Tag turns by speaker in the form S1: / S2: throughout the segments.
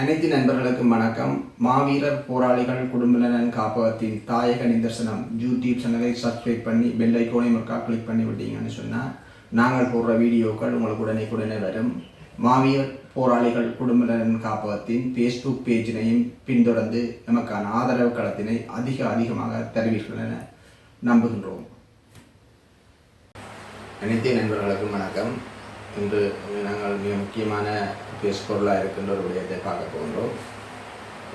S1: அனைத்து நண்பர்களுக்கும் வணக்கம். மாவீரர் போராளிகள் குடும்பநலன் காப்பகத்தின் தாயக நிதர்சனம் யூடியூப் சேனலை சப்ஸ்கிரைப் பண்ணி பெல் ஐக்கோனை ஒருக்கா கிளிக் பண்ணி விட்டீங்கன்னு சொன்னால் நாங்கள் போடுற வீடியோக்கள் உங்களுக்கு உடனே உடனே வரும். மாவீரர் போராளிகள் குடும்பநலன் காப்பகத்தின் ஃபேஸ்புக் பேஜினையும் பின்தொடர்ந்து நமக்கான ஆதரவு களத்தினை அதிக அதிகமாக தருவீர்கள் என நம்புகின்றோம். அனைத்து நண்பர்களுக்கும் வணக்கம். இன்று நாங்கள் மிக முக்கியமான பேசுபொருளாக இருக்கின்ற ஒரு விடயத்தை பார்க்க போகின்றோம்.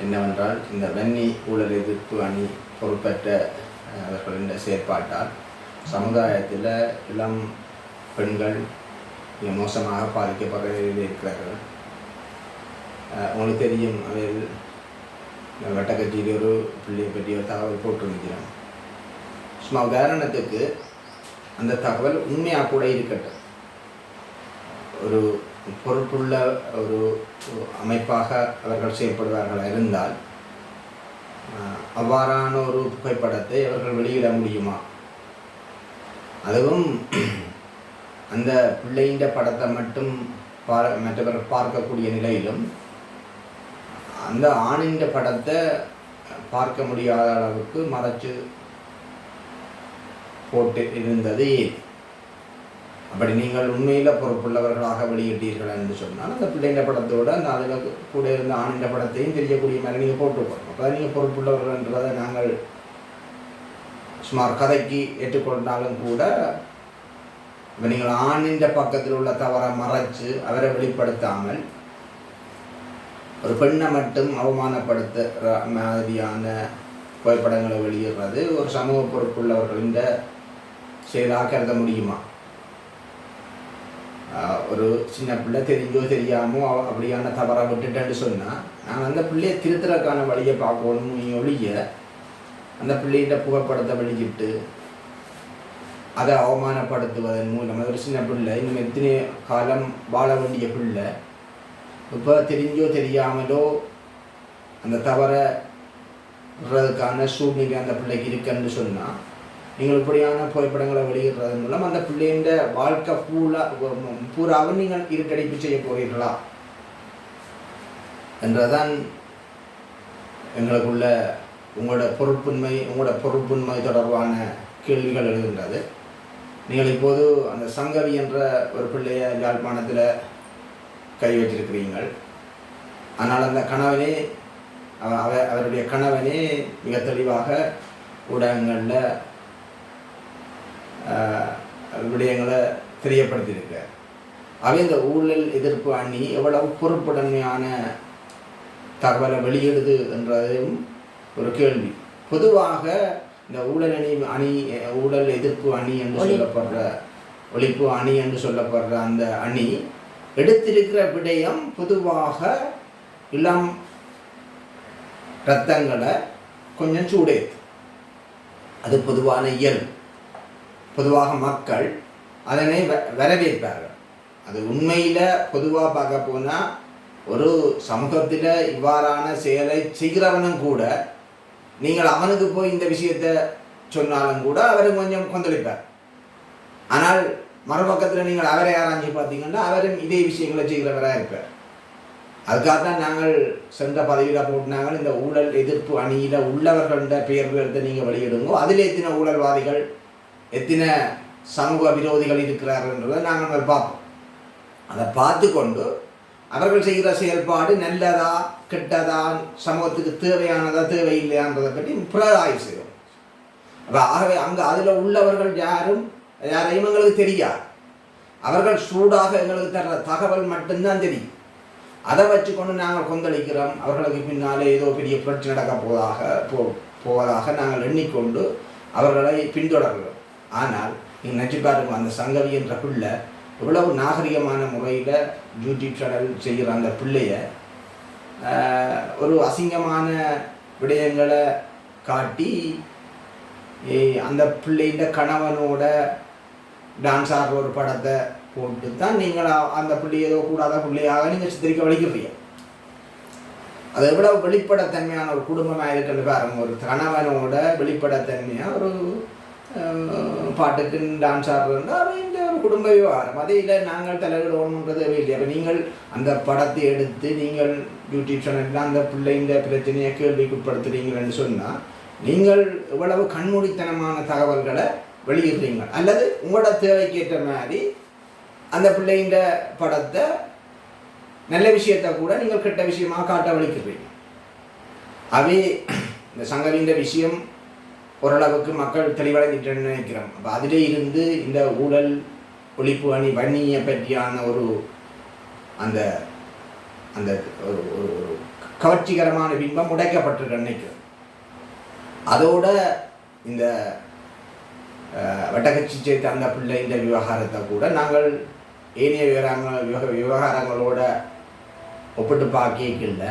S1: என்னவென்றால் இந்த வன்னி ஊழல் எதிர்ப்பு அணி பொறுப்பற்ற அவர்களின் செயற்பாட்டால் சமுதாயத்தில் இளம் பெண்கள் மோசமாக பாதிக்கப்படுற இருக்கிறார்கள். உங்களுக்கு தெரியும் அதில் வட்டக்கட்சியில் ஒரு பிள்ளையை பற்றி ஒரு தகவல் போட்டிருக்கிறோம் சும்மா உதாரணத்துக்கு அந்த தகவல் உண்மையாக கூட இருக்கட்டும். ஒரு பொறுப்புள்ள ஒரு அமைப்பாக அவர்கள் செயல்படுவார்கள் இருந்தால் அவ்வாறான ஒரு புகைப்படத்தை அவர்கள் வெளியிட முடியுமா? அதுவும் அந்த பிள்ளையின் படத்தை மட்டும் பா மற்றவர்கள் பார்க்கக்கூடிய நிலையிலும் அந்த ஆணின் படத்தை பார்க்க முடியாத அளவுக்கு மறைச்சு போட்டு இருந்தது ஏன்? அப்படி நீங்கள் உண்மையில் பொறுப்புள்ளவர்களாக வெளியிட்டீர்கள் என்று சொன்னால் அந்த பிள்ளைங்க படத்தோட அந்த அதில் கூட இருந்த ஆணின் படத்தையும் தெரியக்கூடிய மாதிரி நீங்கள் போட்டுருக்கோம் அப்போ நீங்கள் பொறுப்புள்ளவர்கள் என்றதை நாங்கள் சுமார் கதைக்கு ஏற்றுக்கொண்டாலும் கூட இப்போ நீங்கள் ஆணின்ற பக்கத்தில் உள்ள தவறை மறைச்சு அவரை வெளிப்படுத்தாமல் ஒரு பெண்ணை மட்டும் அவமானப்படுத்துகிற மாதிரியான புகைப்படங்களை வெளியிடுறது ஒரு சமூக பொறுப்புள்ளவர்களின் செயலாக கருத முடியுமா? ஒரு சின்ன பிள்ளை தெரிஞ்சோ தெரியாமோ அப்படியான தவறை விட்டுட்டேன்னு சொன்னால் நாங்கள் அந்த பிள்ளையை திருத்துறதுக்கான வழியை பார்க்கணும் நீ ஒழிய அந்த பிள்ளைகிட்ட புகைப்படத்தை வெளியிட்டு அதை அவமானப்படுத்துவதன் மூலம் ஒரு சின்ன பிள்ளை இன்னும் எத்தனை காலம் வாழ வேண்டிய பிள்ளை இப்போ தெரிஞ்சோ தெரியாமலோ அந்த தவறை விடுறதுக்கான சூழ்நிலை அந்த பிள்ளைக்கு இருக்குன்னு சொன்னால் நீங்கள் இப்படியான புகைப்படங்களை வெளியிடுறது மூலம் அந்த பிள்ளைங்க வாழ்க்கை பூரா பூராவும் நீங்கள் இருட்டடிப்பு செய்ய போகிறீர்களா என்றதான் எங்களுக்குள்ள உங்களோட பொறுப்புண்மை உங்களோட பொறுப்புண்மை தொடர்பான கேள்விகள் எழுகின்றது. நீங்கள் இப்போது அந்த சங்கவி என்ற ஒரு பிள்ளைய யாழ்ப்பாணத்தில் கை வச்சிருக்கிறீங்கள் ஆனால் அந்த கணவனே அவ- அவ அவருடைய கணவனே மிக தெளிவாக ஊடகங்களில் விடயங்களை தெரியப்படுத்தியிருக்கார். அவை இந்த ஊழல் எதிர்ப்பு அணி எவ்வளவு பொறுப்புடைமையான தகவலை வெளியிடுது என்றதும் ஒரு கேள்வி. பொதுவாக இந்த ஊழல் அணி அணி ஊழல் எதிர்ப்பு அணி என்று. சொல்லப்படுற ஒழிப்பு அணி என்று சொல்லப்படுற அந்த அணி எடுத்திருக்கிற விடயம் பொதுவாக இளம் ரத்தங்களை கொஞ்சம் சூடேத்து அது பொதுவான இயல்பு. பொதுவாக மக்கள் அதனை வ- வரவேற்பார்கள். அது உண்மையில் பொதுவாக பார்க்க போனால் ஒரு சமூகத்தில் இவ்வாறான செயலை செய்கிறவனும் கூட நீங்கள் அவனுக்கு போய் இந்த விஷயத்தை சொன்னாலும் கூட அவர் கொஞ்சம் கொந்தளிப்பார். ஆனால் மறுபக்கத்தில் நீங்கள் அவரை ஆராய்ச்சி பார்த்தீங்கன்னா அவரும் இதே விஷயங்களை செய்கிறவராக இருப்பார். அதுக்காக தான் நாங்கள் சென்ற பதவியில் போட்டினாங்கள் இந்த ஊழல் எதிர்ப்பு அணியில் உள்ளவர்கள பெயர் பெயர்த்து நீங்கள் வெளியிடுங்கோ அதில் எத்தனை ஊழல்வாதிகள் எத்தனை சமூக விரோதிகள் இருக்கிறார்கள்ன்றதை நாங்கள் பார்ப்போம். அதை பார்த்து கொண்டு அவர்கள் செய்கிற செயல்பாடு நல்லதா கெட்டதா சமூகத்துக்கு தேவையானதா தேவையில்லையான்றதை பற்றி புலராய்வு செய்வோம். அப்போ ஆகவே அங்கே அதில் உள்ளவர்கள் யாரும் யாரையும் எங்களுக்கு தெரியாது. அவர்கள் சூடாக எங்களுக்கு தர்ற தகவல் மட்டும்தான் தெரியும். அதை வச்சுக்கொண்டு நாங்கள் கொந்தளிக்கிறோம். அவர்களுக்கு பின்னாலே ஏதோ பெரிய புரட்சி நடக்க போவதாக போ போவதாக நாங்கள் எண்ணிக்கொண்டு அவர்களை பின்தொடர்கிறோம். ஆனால் நீங்கள் நினச்சி பாருங்க அந்த சங்கவி என்ற பிள்ளை எவ்வளவு நாகரிகமான முறையில் யூடியூப் சேனல் செய்கிற அந்த பிள்ளைய ஒரு அசிங்கமான விடயங்களை காட்டி அந்த பிள்ளையின் கணவனோட டான்ஸ் ஆடுற ஒரு படத்தை போட்டு தான் நீங்கள் அந்த பிள்ளை ஏதோ கூடாத பிள்ளையாக நீங்கள் சித்தரிக்க வலிக்கிறீங்க. அது எவ்வளோ வெளிப்படைத்தன்மையான ஒரு குடும்பமாக இருக்குன்னு பாருங்க ஒரு கணவனோட வெளிப்படைத்தன்மையாக ஒரு பாட்டுக்கு டான்ஸ் ஆடுறது அவை இந்த ஒரு குடும்ப விவகாரம் அதே இல்லை நாங்கள் தலையிடணுன்றது இல்லை அப்போ நீங்கள் அந்த படத்தை எடுத்து நீங்கள் யூடியூப் சேனலில் அந்த பிள்ளைங்க பிரச்சனையை கேள்விக்குட்படுத்துறீங்கன்னு சொன்னால் நீங்கள் இவ்வளவு கண்மூடித்தனமான தகவல்களை வெளியிடுறீங்க அல்லது உங்களோட தேவைக்கேற்ற மாதிரி அந்த பிள்ளைங்க படத்தை நல்ல விஷயத்தை கூட நீங்கள் கெட்ட விஷயமாக காட்ட வலிக்கிறீங்க அவை இந்த சங்கரின்ற விஷயம் ஓரளவுக்கு மக்கள் தெளிவடைந்துட்டேன்னு நினைக்கிறோம். அப்போ அதிலே இருந்து இந்த ஊழல் ஒழிப்பு அணி வன்னியை பற்றியான ஒரு அந்த அந்த ஒரு ஒரு ஒரு கவர்ச்சிகரமான பிம்பம் உடைக்கப்பட்டிருக்க நினைக்கிறோம். அதோட இந்த வட்டக்கட்சி சேர்த்த அந்த பிள்ளை இந்த விவகாரத்தை கூட நாங்கள் ஏனைய விவகாரங்கள் விவக விவகாரங்களோட ஒப்பிட்டு பார்க்கல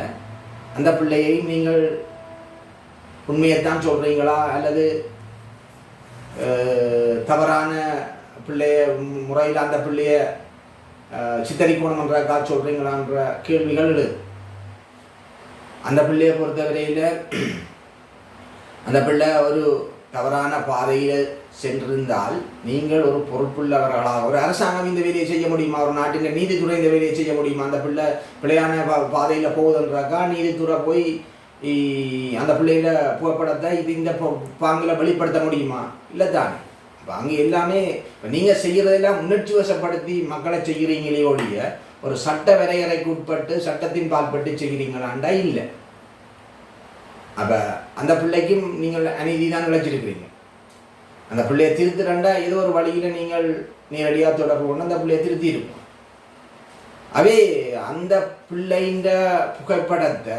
S1: அந்த பிள்ளையை நீங்கள் உண்மையைத்தான் சொல்கிறீங்களா அல்லது தவறான பிள்ளைய முறையில் அந்த பிள்ளைய அஹ், சித்தரிக்கணுன்றக்கா சொல்கிறீங்களான்ற கேள்விகள் எழுது. அந்த பிள்ளையை பொறுத்தவரையில் அந்த பிள்ளை ஒரு தவறான பாதையில் சென்றிருந்தால் நீங்கள் ஒரு பொறுப்புள்ளவர்களாக ஒரு அரசாங்கம் இந்த வேலையை செய்ய முடியுமா? ஒரு நாட்டின் நீதித்துறை இந்த வேலையை செய்ய முடியுமா? அந்த பிள்ளை பிள்ளையான பா- பாதையில போகுதுன்றாக்கா நீதித்துறை போய் அந்த பிள்ளையில புகைப்படத்தை இது இந்த பாங்கில் வெளிப்படுத்த முடியுமா? இல்லை தானே இப்போ அங்கே எல்லாமே இப்போ நீங்கள் செய்கிறதெல்லாம் உணர்ச்சி வசப்படுத்தி மக்களை செய்கிறீங்களே ஒழிய ஒரு சட்ட வரையறைக்கு உட்பட்டு சட்டத்தின் பால்பட்டு செய்கிறீங்களாண்டா இல்லை. அப்போ அந்த பிள்ளைக்கும் நீங்கள் அநீதி தான் விளைச்சிருக்கிறீங்க அந்த பிள்ளையை திருத்துறண்டா ஏதோ ஒரு வழியில் நீங்கள் நேரடியாக தொடர்பு கொண்டு அந்த பிள்ளையை திருத்தி இருக்கும் அவே அந்த பிள்ளைன்ற புகைப்படத்தை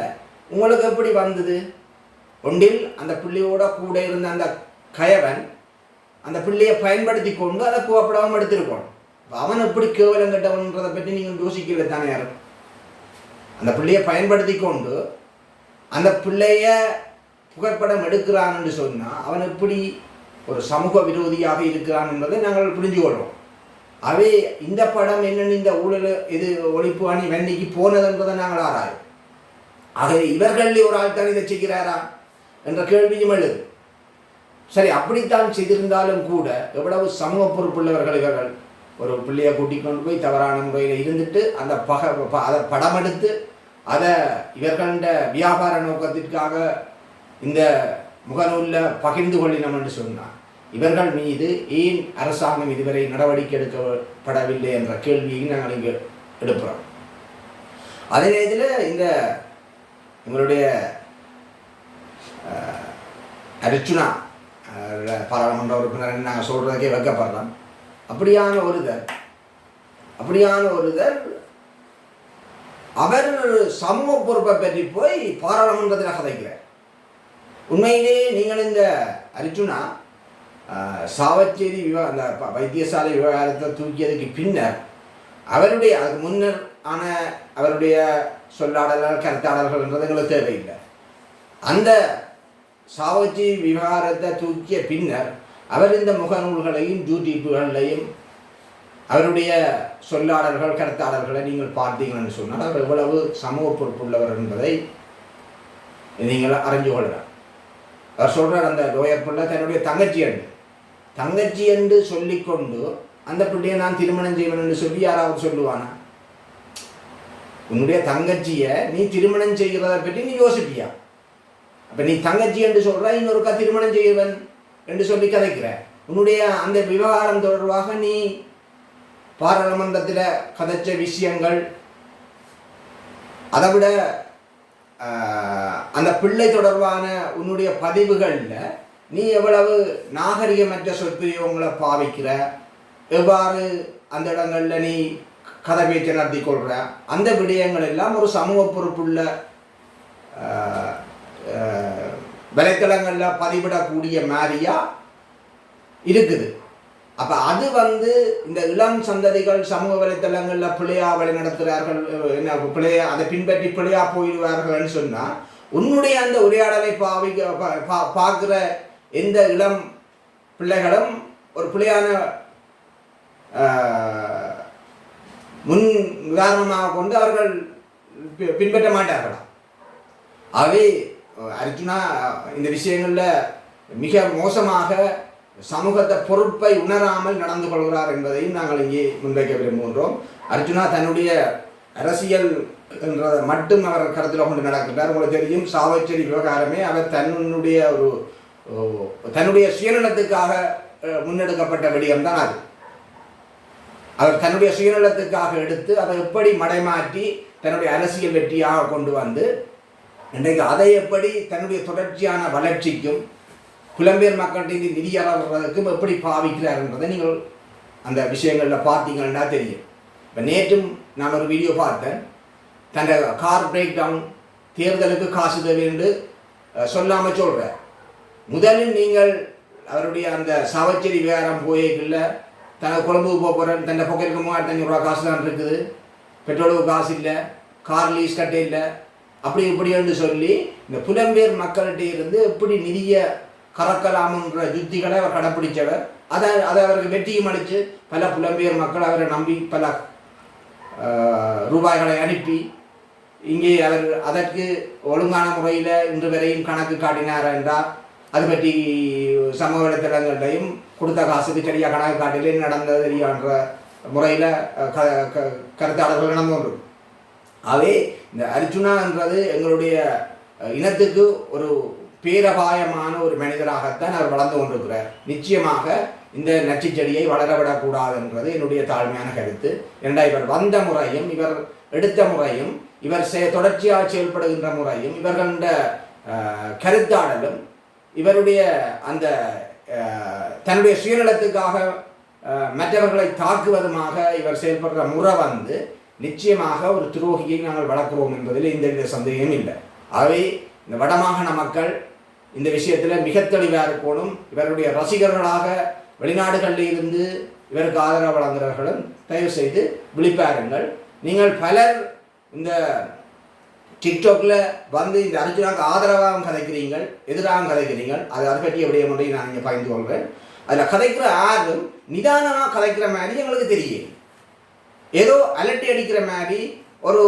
S1: உங்களுக்கு எப்படி வந்தது? ஒன்றில் அந்த பிள்ளையோட கூட இருந்த அந்த கயவன் அந்த பிள்ளையை பயன்படுத்தி கொண்டு அதை கூப்பிடாமல் எடுத்திருக்கோம் அவன் எப்படி கேவலம் கட்டவன்றதை பற்றி நீங்கள் யோசிக்கல தானே யாரும் அந்த பிள்ளையை பயன்படுத்தி கொண்டு அந்த பிள்ளைய புகைப்படம் எடுக்கிறான்னு சொன்னால் அவன் எப்படி ஒரு சமூக விரோதியாக இருக்கிறான் என்பதை நாங்கள் புரிஞ்சு கொள்வோம். அவை இந்த படம் என்னென்னு இந்த ஊழல் இது ஒழிப்பு அணி வெண்ணிக்கு போனதுன்றதை நாங்கள் ஆராயும் ஆகவே இவர்களில் ஒரு ஆள் தான் இதை செய்கிறாரா? என்ற கேள்வியும் எழுது. சரி அப்படித்தான் செய்திருந்தாலும் கூட எவ்வளவு சமூக பொறுப்புள்ளவர்கள் இவர்கள்? ஒரு பிள்ளையை கூட்டிக் கொண்டு போய் தவறான முறையில் இருந்துட்டு அந்த பக ப- அதை படம் எடுத்து அதை இவர்கள வியாபார நோக்கத்திற்காக இந்த முகநூலில் பகிர்ந்து கொள்ளினோம் என்று சொன்னார். இவர்கள் மீது ஏன் அரசாங்கம் இதுவரை நடவடிக்கை எடுக்கப்படவில்லை என்ற கேள்வியை நாங்கள் இங்கே எடுக்கிறோம். அதே நேரத்தில் இந்த உங்களுடைய அர்ச்சுனா பாராளுமன்ற உறுப்பினர் நாங்கள் சொல்கிறதுக்கே வைக்கப்படுறோம் அப்படியான ஒருதர் அப்படியான ஒருதர் அவர் சமூக பொறுப்பை பற்றி போய் பாராளுமன்றத்தில் கதைக்கிறார். உண்மையிலே நீங்கள் இந்த அர்ஜுனா சாவச்சேரி விவா அந்த வைத்தியசாலை விவகாரத்தை தூக்கியதுக்கு பின்னர் அவருடைய அதுக்கு முன்னர் ஆன அவருடைய சொல்லாடலால் கருத்தாடல்கள் என்றது எங்களுக்கு தேவையில்லை. அந்த சாவச்சேரி விவகாரத்தை தூக்கிய பின்னர் அவர் இந்த முகநூல்களையும் யூடியூப்புகளையும் அவருடைய சொல்லாடல்கள் கருத்தாடல்களை நீங்கள் பார்த்தீங்கன்னு சொன்னால் அவர் எவ்வளவு சமூக பொறுப்புள்ளவர் என்பதை நீங்கள் அறிஞ்சு கொள்ளலாம். அவர் சொல்கிறார் அந்த லோயர் பிள்ளை தன்னுடைய தங்கச்சி அண்டு தங்கச்சி என்று சொல்லிக்கொண்டு அந்த பிள்ளையை நான் திருமணம் செய்வேன் என்று சொல்லி யாராவது சொல்லுவானா? உன்னுடைய தங்கச்சியை நீ திருமணம் செய்கிறத பற்றி நீ யோசிப்பியா? அப்போ நீ தங்கச்சி என்று சொல்கிற இன்னொருக்கா திருமணம் செய்வன் என்று சொல்லி கதைக்கிற. உன்னுடைய அந்த விவகாரம் தொடர்பாக நீ பாராளுமன்றத்தில் கதைச்ச விஷயங்கள் அதை விட அந்த பிள்ளை தொடர்பான உன்னுடைய பதிவுகளில் நீ எவ்வளவு நாகரிகமற்ற சொற்பிரியவங்களை பாவிக்கிற? எவ்வாறு அந்த இடங்களில் நீ கதவை பேச்சை நடத்தி கொள்கிற அந்த விடயங்கள் எல்லாம் ஒரு சமூக பொறுப்புள்ள வலைத்தளங்களில் பதிவிடக்கூடிய மாதிரியாக இருக்குது. அப்போ அது வந்து இந்த இளம் சந்ததிகள் சமூக வலைத்தளங்களில் பிள்ளையா வழி நடத்துகிறார்கள் என்ன பிள்ளையா அதை பின்பற்றி பிள்ளையா போயிடுவார்கள்னு சொன்னால் உன்னுடைய அந்த உரையாடலை பாவிக்க பா- பா- பார்க்குற எந்த இளம் பிள்ளைகளும் ஒரு பிள்ளையான முன் உதாரணமாக கொண்டு அவர்கள் பின்பற்ற மாட்டார்களாம் ஆகவே அர்ஜுனா இந்த விஷயங்களில் மிக மோசமாக சமூகத்தை பொறுப்பை உணராமல் நடந்து கொள்கிறார் என்பதையும் நாங்கள் இங்கே முன்வைக்க விரும்புகின்றோம். அர்ஜுனா தன்னுடைய அரசியல் என்றதை மட்டும் அவர் கருத்தில் கொண்டு நடக்கின்றார் உங்களுக்கு தெரியும் சாவச்சேரி விவகாரமே அவர் தன்னுடைய ஒரு தன்னுடைய சுயநலத்துக்காக முன்னெடுக்கப்பட்ட விடயம்தான் அது. அவர் தன்னுடைய சுயநலத்துக்காக எடுத்து அதை எப்படி மடைமாற்றி தன்னுடைய அரசியல் வெற்றியாக கொண்டு வந்து இன்றைக்கு அதை எப்படி தன்னுடைய தொடர்ச்சியான வளர்ச்சிக்கும் புலம்பெயர் மக்கள்கிட்ட நிதியாளர்களுக்கும் எப்படி பாவிக்கிறார் என்பதை நீங்கள் அந்த விஷயங்களில் பார்த்தீங்கன்னா தெரியும். இப்போ நேற்றும் நான் ஒரு வீடியோ பார்த்தேன். தன்னை கார் பிரேக் டவுன் தேர்தலுக்கு காசு தேவைன்னு சொல்லாமல் சொல்கிறார் முதலில் நீங்கள் அவருடைய அந்த சாவச்சேரி விவகாரம் போயிருக்குல்ல தனது கொழம்புக்கு போக போகிறேன் தன்னை பொக்கெட்டுக்கு மூவாயிரத்தி ஐநூறுரூவா காசு தான் இருக்குது. பெட்ரோலுக்கு காசு இல்லை. கார் லீஸ் கட்ட இல்லை. அப்படி இப்படின்னு சொல்லி இந்த புலம்பெயர் மக்கள்கிட்ட இருந்து எப்படி நிறைய கறக்கலாம்ன்ற யுத்திகளை அவர் கடைப்பிடிச்சவர் அதை அதை அவருக்கு வெற்றியும் அளித்து பல புலம்பெயர் மக்கள் அவரை நம்பி பல ரூபாய்களை அனுப்பி இங்கே அவர் அதற்கு ஒழுங்கான முறையில் இன்று வரையும் கணக்கு காட்டினார் என்றால் அது பற்றி சமூக வலைத்தளங்களையும் கொடுத்த காசுக்கு சரியாக கணக்கு காட்டிலே நடந்தது தெரியான்ற முறையில் க க- கருத்தாளர்கள் நடந்து கொண்டு ஆகவே இந்த அர்ஜுனான்றது எங்களுடைய இனத்துக்கு ஒரு பேரபாயமான ஒரு மனிதராகத்தான் அவர் வளர்ந்து கொண்டிருக்கிறார். நிச்சயமாக இந்த நச்சுச்செடியை வளரவிடக்கூடாது என்பது என்னுடைய தாழ்மையான கருத்து. ஏண்டா இவர் வந்த முறையும் இவர் எடுத்த முறையும் இவர் செ தொடர்ச்சியாக செயல்படுகின்ற முறையும் இவர்களுடைய கருத்தாடலும் இவருடைய அந்த தன்னுடைய சுயநலத்துக்காக மற்றவர்களை தாக்குவதுமாக இவர் செயல்படுற முறை வந்து நிச்சயமாக ஒரு துரோகியை நாங்கள் வளர்க்கிறோம் என்பதில் எந்தவித சந்தேகம் இல்லை. ஆகவே இந்த வடமாகாண மக்கள் இந்த விஷயத்தில் மிக தெளிவாக இருக்கணும். இவருடைய ரசிகர்களாக வெளிநாடுகளில் இருந்து இவருக்கு ஆதரவு வழங்குறவர்களும் தயவு செய்து விழிப்பாருங்கள். நீங்கள் பலர் இந்த டிக்டாக்ல வந்து இந்த அர்ஜுனாக்கு ஆதரவாகவும் கதைக்கிறீங்கள் எதிராகவும் கதைக்கிறீங்கள். அது அதை பற்றி எப்படி ஒன்றை நான் இங்கே பகிர்ந்து கொள்கிறேன் அதில் கதைக்கிற ஆர்வம் நிதானமாக கதைக்கிற மாதிரி எங்களுக்கு தெரியும். ஏதோ அலட்டி அடிக்கிற மாதிரி ஒரு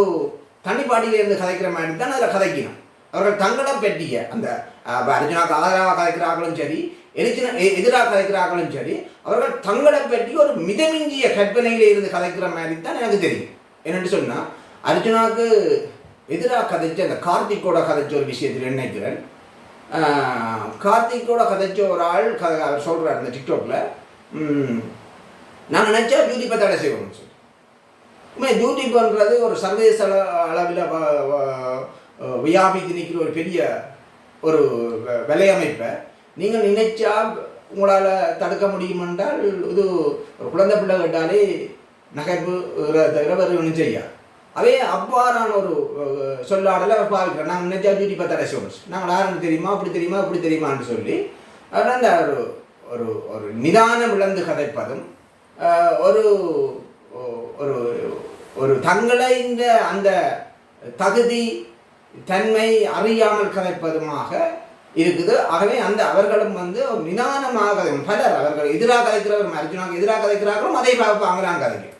S1: தண்ணிப்பாட்டியில இருந்து கதைக்கிற மாதிரி தான் அதில் கதைக்கணும். அவர்கள் தங்களை பெற்றிய அந்த அஹ், அர்ஜுனாக்கு ஆதரவாக கதைக்கிறார்களும் சரி எரிச்சின எதிராக கதைக்கிறார்களும் சரி அவர்கள் தங்களை பற்றி ஒரு மிதமிஞ்சிய கற்பனையிலே இருந்து கதைக்கிற மாதிரி தான் எனக்கு தெரியும். என்னென்னு சொன்னால் அர்ஜுனாவுக்கு எதிராக கதைச்ச அந்த கார்த்திக்கோட கதைச்ச ஒரு விஷயத்தில் நினைக்கிறேன் கார்த்திகோட கார்த்திக்கோட கதைச்ச ஒரு ஆள் கதை அவர் சொல்கிறார் இந்த டிக்டாக்ல நான் நினச்சா பியூட்டி தடை செய்வோம்னு சொல்லி உண்மை டியூட்டி பண்ணுறது ஒரு சர்வதேச அள- அளவில் வியாபித்து நிற்கிற ஒரு பெரிய ஒரு விலையமைப்பை நீங்கள் நினைச்சா உங்களால் தடுக்க முடியும் என்றால் இது ஒரு குழந்தை பிள்ளை கேட்டாலே நகைப்பு தவிர வேறு ஒன்றும் செய்யாது அவே அவ்வாறான ஒரு சொல்லாடலை பாவிக்கிறோம் நாங்கள் நினைச்சா டியூட்டி பத்தாட செய்வோம் நாங்கள் யாருன்னு தெரியுமா? அப்படி தெரியுமா? அப்படி தெரியுமான்னு சொல்லி அதனால் அந்த ஒரு ஒரு ஒரு நிதானம் இழந்து கதைப்பதும் ஒரு ஒரு ஒரு தங்களை இந்த அந்த தகுதி தன்மை அறியாமல் கதைப்பதுமாக இருக்குது. ஆகவே அந்த அவர்களும் வந்து ஒரு நிதானமாக பலர் அவர்கள் எதிராக கதைக்கிறவரும் அர்ஜுனாக்கு எதிராக கதைக்கிறார்களும் அதை பார்ப்பாங்களாம் கதைக்கும்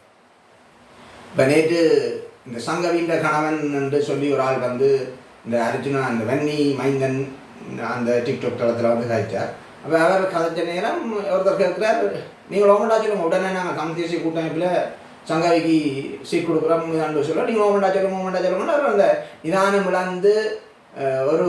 S1: இப்போ நேற்று இந்த சங்கவின்ற கணவன் என்று சொல்லி ஒரு ஆள் வந்து இந்த அர்ஜுனா அந்த வன்னி மைந்தன் அந்த டிக்டாக் தளத்தில் வந்து கதைச்சார் அப்போ அவர் கதைச்ச நேரம் ஒருத்தர் கேட்குறார் நீங்கள் ஓமண்டா சொல்லுங்க உடனே நாங்கள் தமிழ் தேசிய கூட்டமைப்பில் சங்கவிக்கு சீட் கொடுக்குறோம் அன்று சொல்ல நீங்கள் ஓமண்டா சொல்லுங்க ஓமண்டா சொல்லுங்கன்னு அவர் அந்த நிதானம் இழந்து ஒரு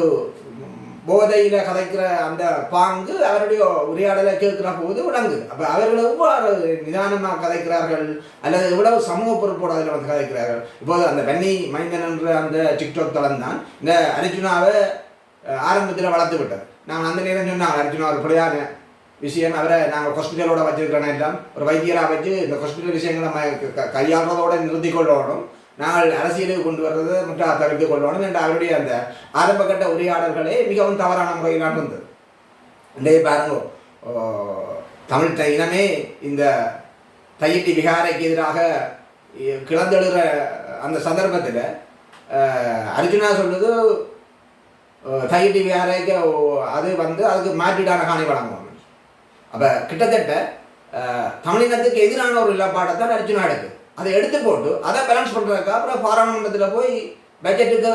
S1: போதையில் கதைக்கிற அந்த பாங்கு அவருடைய உரையாடலை கேட்கிற போது விளங்குது அப்போ அவர்கள் எவ்வாறு நிதானமாக கதைக்கிறார்கள்? அல்லது எவ்வளவு சமூக பொறுப்போடு அதில் வந்து கதைக்கிறார்கள்? இப்போது அந்த வன்னி மைந்தன் என்ற அந்த டிக்டாக் தளம் தான் இந்த அர்ஜுனாவை ஆரம்பத்தில் வளர்த்து விட்டது. நாங்கள் அந்த நேரம் சொன்னாங்க அர்ஜுனா ஒரு பிள்ளையான விஷயம். அவரை நாங்கள் ஹாஸ்பிட்டலோட வச்சிருக்கிறோம் எல்லாம் ஒரு வைத்தியராக வச்சு இந்த ஹாஸ்பிட்டல் விஷயங்களை நம்ம க- க- கையாளுறதோட நிறுத்தி நாங்கள் அரசியலுக்கு கொண்டு வர்றதை முற்றா தவிர்த்து கொள்ளணும் என்று அவருடைய அந்த ஆரம்பகட்ட உரையாடல்களே மிகவும் தவறான முறையில் நடந்தது இன்றைய பாருங்க தமிழ் த- இனமே இந்த தையிட்டி விகாரைக்கு எதிராக கிளந்தெழுகிற அந்த சந்தர்ப்பத்தில் அர்ஜுனா சொல்லுது தையிட்டி விகாரைக்கு அது வந்து அதுக்கு மாற்றீடான காணி வழங்குவாங்க அப்போ கிட்டத்தட்ட தமிழினத்துக்கு எதிரான ஒரு நிலப்பாடத்தான் அர்ஜுனா எடுக்குது அதை எடுத்து போட்டு அதை பேலன்ஸ் பண்ணுறதுக்கு அப்புறம் பாராளுமன்றத்தில் போய் பட்ஜெட்டுக்கு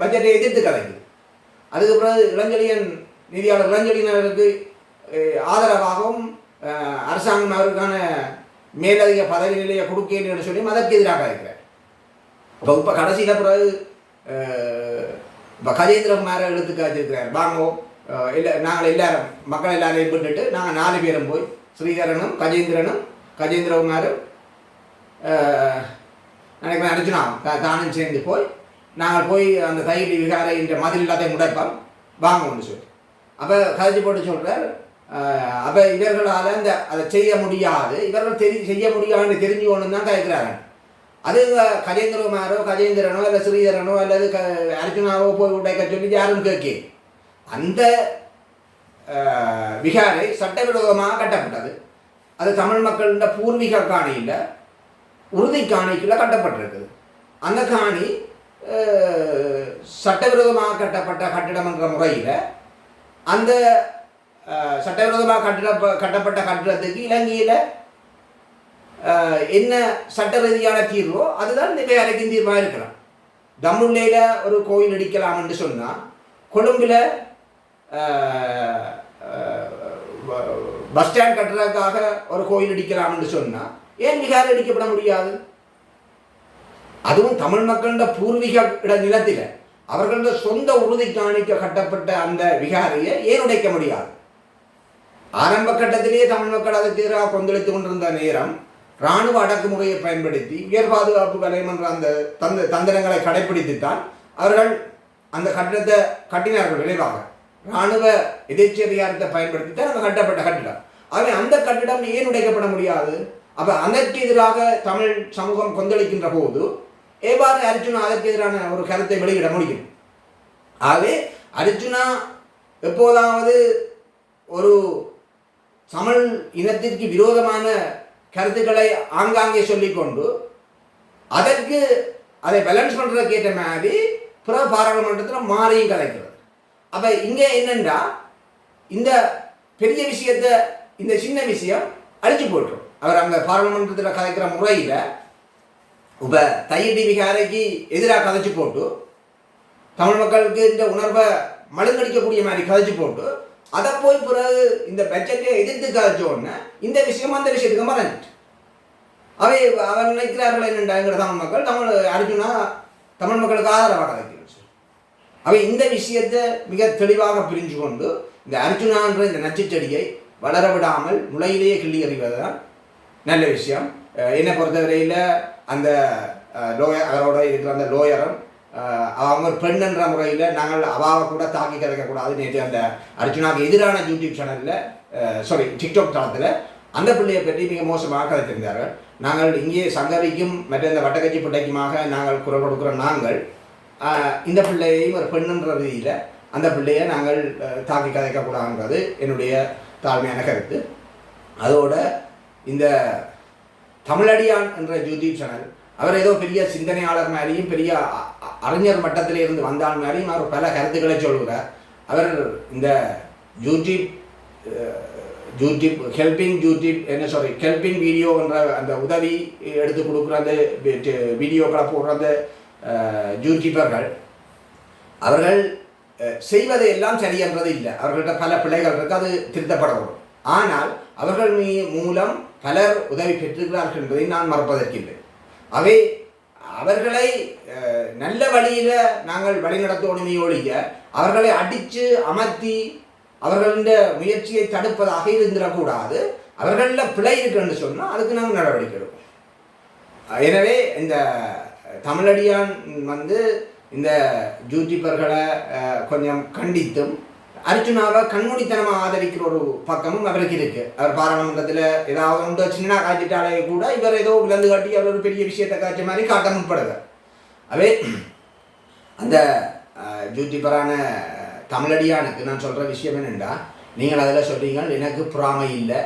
S1: பட்ஜெட்டை எதிர்த்து கலைக்கு. அதுக்கு பிறகு இளஞ்செழியன் நிதியாளர் இளஞ்செழியனருக்கு ஆதரவாகவும் அரசாங்கம் அவருக்கான மேலதிக பதவி நிலையை கொடுக்கேன்னு சொல்லி அதற்கு எதிராக இருக்கிறார் இப்போ இப்போ கடைசியில் பிறகு இப்போ கஜேந்திரகுமாரை எடுத்து காய்ச்சிருக்கிறார் வாங்கோ இல்லை நாங்கள் எல்லாரும் மக்கள் எல்லாரையும் விட்டுட்டு நாங்கள் நாலு பேரும் போய் ஸ்ரீதரனும் கஜேந்திரனும் கஜேந்திரகுமாரும் நினைக்கிறேன் அர்ஜுனா தானும் சேர்ந்து போய் நாங்கள் போய் அந்த தையடி விகார என்ற மதில் எல்லாத்தையும் முடைப்போம் வாங்கன்னு சொல்லி அப்போ கதைச்சு போட்டு சொல்கிறார் அப்போ இவர்களால் இந்த அதை செய்ய முடியாது. இவர்கள் தெரி செய்ய முடியாதுன்னு தெரிஞ்சுக்கணும் தான் கேட்குறாங்க அது கஜேந்திரகுமாரோ கஜேந்திரனோ இல்லை ஸ்ரீதரனோ அல்லது க அர்ஜுனாவோ போய் உடைக்க சொல்லி யாரும் கேட்க அந்த விகாரை சட்டவிரோதமாக கட்டப்பட்டது. அது தமிழ் மக்களின் பூர்வீக காணியில் உறுதி காணிக்குள்ள கட்டப்பட்டிருக்குது. அந்த காணி சட்டவிரோதமாக கட்டப்பட்ட கட்டிடம் என்ற முறையில் அந்த சட்டவிரோதமாக கட்டிட கட்டப்பட்ட கட்டிடத்துக்கு இலங்கையில் என்ன சட்ட ரீதியான தீர்வோ அதுதான் இந்த வேலைக்கும் தீர்வாக இருக்கலாம். தமிழ்நிலையில் ஒரு கோயில் அடிக்கலாம் என்று சொன்னால் கொழும்பில் பஸ் ஸ்டாண்ட் கட்டுறதுக்காக ஒரு கோயில் அடிக்கலாம் என்று சொன்னால் ஏன் விகாரம் அடிக்கப்பட முடியாது? அதுவும் தமிழ் மக்களோட பூர்வீக இட நிலத்தில். அவர்களோட சொந்த உறுதி காணிக்க கட்டப்பட்ட அந்த விகாரியை ஏன் உடைக்க முடியாது? ஆரம்ப கட்டத்திலேயே தமிழ் மக்கள் அதை தீராக கொந்தளித்துக் கொண்டிருந்த நேரம் இராணுவ அடக்குமுறையை பயன்படுத்தி உயர் பாதுகாப்பு கலையம் என்ற அந்த தந்த தந்திரங்களை கடைபிடித்துத்தான் அவர்கள் அந்த கட்டிடத்தை கட்டினார்கள் விளைவாக இராணுவ எதிர்ச்சி அதிகாரத்தை பயன்படுத்தி தான் அந்த கட்டப்பட்ட கட்டிடம். ஆகவே அந்த கட்டிடம் ஏன் உடைக்கப்பட முடியாது? அப்போ அதற்கு எதிராக தமிழ் சமூகம் கொந்தளிக்கின்ற போது எவ்வாறு அர்ஜுனா அதற்கு எதிரான ஒரு கருத்தை வெளியிட முடியும். ஆகவே அர்ஜுனா எப்போதாவது ஒரு தமிழ் இனத்திற்கு விரோதமான கருத்துக்களை ஆங்காங்கே சொல்லிக்கொண்டு அதற்கு அதை பேலன்ஸ் பண்ணுறதுக்கு ஏற்ற மாதிரி பிற பாராளுமன்றத்தில் மாறியும் கலைக்கிறது. அப்போ இங்கே என்னென்றா இந்த பெரிய விஷயத்தை இந்த சின்ன விஷயம் அழிச்சு போட்டுரும். அவர் அங்கே பாராளுமன்றத்தில் கதைக்கிற முறையில் இப்போ தையடி விகாரைக்கு எதிராக கதைச்சு போட்டு தமிழ் மக்களுக்கு இந்த உணர்வை மழுங்கடிக்கக்கூடிய மாதிரி கதைச்சு போட்டு அதை போய் பிறகு இந்த பட்ஜெட்டை எதிர்த்து கதைச்ச உடனே இந்த விஷயம் அந்த விஷயத்துக்கு மறைஞ்சிட்டு அவை அவர் நினைக்கிறார்கள் என்னண்டாங்கிற தமிழ் மக்கள் தமிழ் அர்ஜுனா தமிழ் மக்களுக்கு ஆதரவாக கதைக்கிறது அவை இந்த விஷயத்தை மிக தெளிவாக பிரிஞ்சு கொண்டு இந்த அர்ஜுனான்ற இந்த நச்சுச்செடியை வளர விடாமல் முளையிலேயே கிள்ளி அறிவதுதான் நல்ல விஷயம். என்னை பொறுத்தவரையில் அந்த லோயர் அவரோட இருக்கிற அந்த லோயரும் அவங்க பெண்ணுன்ற முறையில் நாங்கள் அவாவை கூட தாக்கி கதைக்கக்கூடாது நேற்று அந்த அர்ஜுனாவுக்கு எதிரான யூடியூப் சேனலில் சாரி டிக்டாக் தளத்தில் அந்த பிள்ளையை பற்றி மிக மோசமாக கதைத்திருந்தார்கள். நாங்கள் இங்கே சங்கவிக்கும் மற்ற இந்த வட்டக்கட்சி பிள்ளைக்குமாக நாங்கள் குரல் கொடுக்குற நாங்கள் இந்த பிள்ளையையும் ஒரு பெண்ணுன்ற ரீதியில் அந்த பிள்ளையை நாங்கள் தாக்கி கதைக்கக்கூடாதுன்றது என்னுடைய தாழ்மையான கருத்து. அதோட இந்த தமிழடியான் என்ற யூடியூப் சேனல் அவர் ஏதோ பெரிய சிந்தனையாளர் மாதிரியும் பெரிய அ- அறிஞர் மட்டத்தில் இருந்து வந்தால் மாதிரியும் அவர் பல கருத்துக்களை சொல்கிறார். அவர் இந்த யூடியூப் அஹ், யூடியூப் ஹெல்பிங் யூடியூப் என்ன சாரி ஹெல்பிங் வீடியோ என்ற அந்த உதவி எடுத்து கொடுக்குற அந்த வீடியோக்களை போடுற அந்த யூடியூபர்கள் அவர்கள் செய்வதை செய்வது எல்லாம் சரி என்றது இல்லை. அவர்கள்ட்ட பல பிள்ளைகள் இருக்கு அது திருத்தப்படணும். ஆனால் அவர்கள் மூலம் பலர் உதவி பெற்றிருக்கிறார்கள் என்பதை நான் மறப்பதற்கில்லை. அவை அவர்களை நல்ல வழியில் நாங்கள் வழிநடத்தோடுமே ஒழிய அவர்களை அடித்து அமர்த்தி அவர்களின் முயற்சியை தடுப்பதாக இருந்திடக்கூடாது. அவர்களில் பிழை இருக்குன்னு சொன்னால் அதுக்கு நாங்கள் நடவடிக்கை எடுப்போம். எனவே இந்த தமிழடியான் வந்து இந்த யூடியூபர்களை கொஞ்சம் கண்டித்தும் அர்ஜுனாவை கண்மூடித்தனமாக ஆதரிக்கிற ஒரு பக்கமும் அவருக்கு இருக்கு. அவர் பாராளுமன்றத்தில் ஏதாவது ஒன்று சின்ன காய்ச்சிட்டாலே கூட இவர் ஏதோ விலந்து காட்டி அவர் ஒரு பெரிய விஷயத்தை காய்ச்ச மாதிரி காட்ட முற்படுவார். அவே அந்த ஜூத்திபரான தமிழடியானுக்கு நான் சொல்கிற விஷயம் என்னென்னா நீங்கள் அதில் சொல்கிறீங்கள் எனக்கு பொறாமை இல்லை.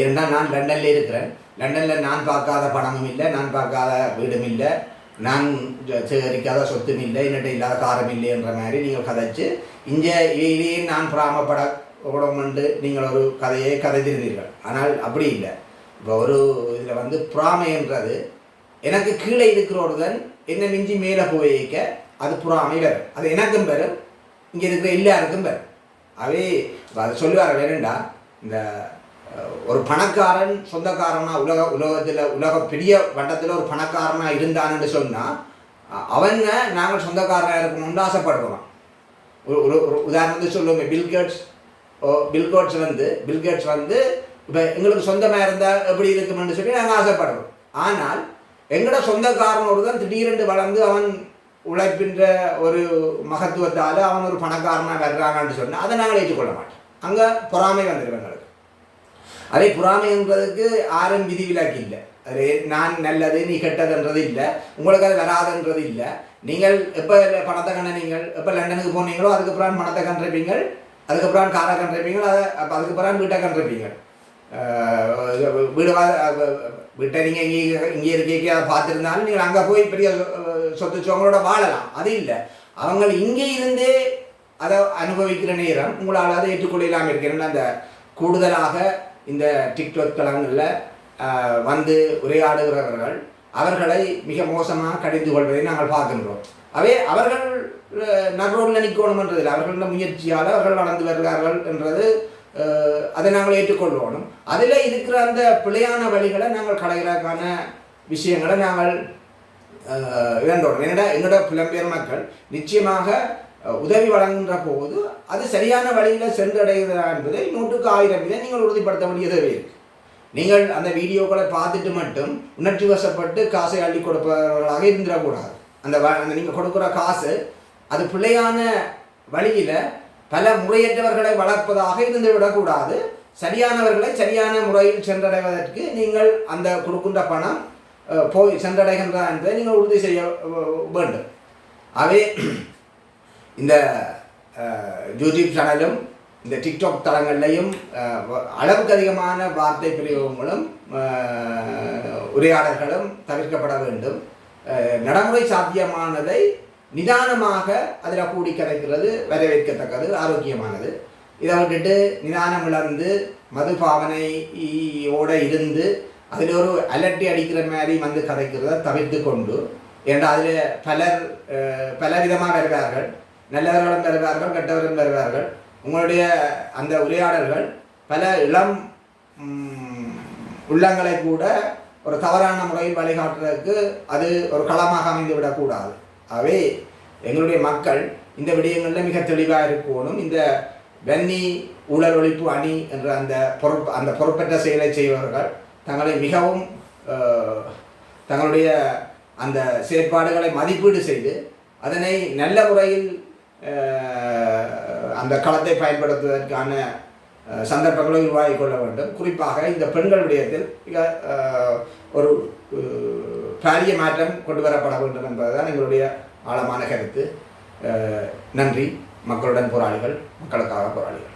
S1: இருந்தால் நான் லண்டனில் இருக்கிறேன். லண்டனில் நான் பார்க்காத பணமும் இல்லை நான் பார்க்காத வீடும் இல்லை. நான் சேகரிக்காத சொத்தும் இல்லை என்னட்ட இல்லாத காரம் இல்லைன்ற மாதிரி நீங்கள் கதைச்சு இங்கே இதையே நான் பிராமப்பட உடம்புண்டு நீங்கள் ஒரு கதையை கதைத்திருந்தீர்கள். ஆனால் அப்படி இல்லை. இப்போ ஒரு இதில் வந்து புறாமைன்றது எனக்கு கீழே இருக்கிறோருடன் என்ன மிஞ்சி மேலே போயிக்க அது புறாமை வரும் அது எனக்கும் வரும் இங்கே இருக்கிற எல்லாருக்கும் வரும் அவே அதை சொல்லுவார் வேணுண்டா இந்த ஒரு பணக்காரன் சொந்தக்காரனா உலக உலகத்தில் உலக பெரிய வட்டத்தில் ஒரு பணக்காரனாக இருந்தான்னு சொன்னால் அவங்க நாங்கள் சொந்தக்காரனாக இருக்கணும்னு ஆசைப்படுறோம் ஒரு ஒரு ஒரு உதாரணத்துக்கு சொல்லுவோமே பில்கேட்ஸ் ஓ பில்கேட்ஸ் வந்து பில்கேட்ஸ் வந்து இப்போ எங்களுக்கு சொந்தமாக இருந்தால் எப்படி இருக்குமென்னு சொல்லி நாங்கள் ஆசைப்படுறோம் ஆனால் எங்களோட சொந்தக்காரனோடு தான் திடீரென்று வளர்ந்து அவன் உழைப்பின்ற ஒரு மகத்துவத்தால் அவன் ஒரு பணக்காரனாக வர்றாங்கன்னு சொன்னால் அதை நாங்கள் ஏற்றுக்கொள்ள மாட்டோம். அங்கே பொறாமை வந்துடும் எங்களுக்கு. அதே பொறாமை என்பதற்கு யாரும் விதிவிலக்கு இல்லை. அது நான் நல்லது நீ கெட்டதுன்றது இல்லை. உங்களுக்கு அது வராதுன்றது இல்லை. நீங்கள் எப்போ பணத்தை கண்ட நீங்கள் எப்போ லண்டனுக்கு போனீங்களோ அதுக்கப்புறம் பணத்தை கண்டிருப்பீங்க அதுக்கப்புறம் காரை கண்டிருப்பீங்க அதை அப்போ அதுக்கப்புறம் வீட்டை கண்டிருப்பீங்க வீடு வீட்டை நீங்கள் இங்கே இங்கே இருக்கீங்க அதை பார்த்துருந்தாலும் நீங்கள் அங்கே போய் பெரிய அஹ், சொத்து வாழலாம். அது இல்லை. அவங்க இங்கே இருந்தே அதை அனுபவிக்கிற நேரம் உங்களால் அதை ஏற்றுக்கொள்ளாமல் இருக்கிறேன்னு அந்த கூடுதலாக இந்த டிக்டாக் தளங்களில் வந்து உரையாடுகிறவர்கள் அவர்களை மிக மோசமாக கடிந்து கொள்வதை நாங்கள் பார்க்கின்றோம். அவே அவர்கள் அஹ், நடுரோடில் அவர்களின் அவர்களோட முயற்சியால் அவர்கள் வளர்ந்து வருகிறார்கள் என்றது அதை நாங்கள் ஏற்றுக்கொள்ளணும் அதில் இருக்கிற அந்த பிழையான வழிகளை நாங்கள் களைகிறதுக்கான விஷயங்களை நாங்கள் அஹ், இழந்தோம். என்னோட எங்களோட புலம்பெயர் மக்கள் நிச்சயமாக உதவி வழங்குகின்ற போது அது சரியான வழியில் சென்றடைகிறதா என்பதை நூற்றுக்கு ஆயிரம் இதை நீங்கள் உறுதிப்படுத்த வேண்டிய தேவை நீங்கள் அந்த வீடியோக்களை பார்த்துட்டு மட்டும் உணர்ச்சி வசப்பட்டு காசை அள்ளி கொடுப்பவர்களாக இருந்துடக்கூடாது. அந்த வ- அந்த நீங்கள் கொடுக்குற காசு அது பிள்ளையான வழியில் பல முறையற்றவர்களை வளர்ப்பதாக இருந்து விடக்கூடாது. சரியானவர்களை சரியான முறையில் சென்றடைவதற்கு நீங்கள் அந்த கொடுக்கின்ற பணம் போய் சென்றடைகின்றா என்பதை நீங்கள் உறுதி செய்ய வேண்டும். அவை இந்த அஹ், யூடியூப் சேனலும் இந்த டிக்டாக் தளங்கள்லையும் அளவுக்கு அதிகமான வார்த்தை பிரயோகங்களும் உரையாடல்களும் தவிர்க்கப்பட வேண்டும். நடைமுறை சாத்தியமானதை நிதானமாக அதில் கூடி கிடைக்கிறது வரவேற்கத்தக்கது ஆரோக்கியமானது. இதை விட்டுட்டு நிதானம் இழந்து மதுபாவனையோடு இருந்து அதில் ஒரு அலட்டி அடிக்கிற மாதிரி வந்து கதைக்கிறத தவிர்த்து கொண்டு ஏன்னா அதில் பலர் பல விதமாக வருவார்கள் நல்லவர்களும் வருவார்கள் கெட்டவரும் வருவார்கள் உங்களுடைய அந்த உரையாடல்கள் பல இளம் உள்ளங்களை கூட ஒரு தவறான முறையில் வழிகாட்டுறதுக்கு அது ஒரு களமாக அமைந்து விடக்கூடாது. ஆகவே எங்களுடைய மக்கள் இந்த விடயங்களில் மிக தெளிவாக இருக்கணும். இந்த வெண்ணி ஊழல் ஒழிப்பு அணி என்ற அந்த பொறுப்பு அந்த பொறுப்பற்ற செயலை செய்பவர்கள் தங்களை மிகவும் தங்களுடைய அந்த செயற்பாடுகளை மதிப்பீடு செய்து அதனை நல்ல முறையில் அந்த களத்தை பயன்படுத்துவதற்கான சந்தர்ப்பங்களை உருவாகி கொள்ள வேண்டும். குறிப்பாக இந்த பெண்கள் விடயத்தில் மிக ஒரு பாரிய மாற்றம் கொண்டு வரப்பட வேண்டும் என்பதுதான் எங்களுடைய ஆழமான கருத்து. நன்றி. மக்களுடன் போராளிகள் மக்களுக்காக போராளிகள்.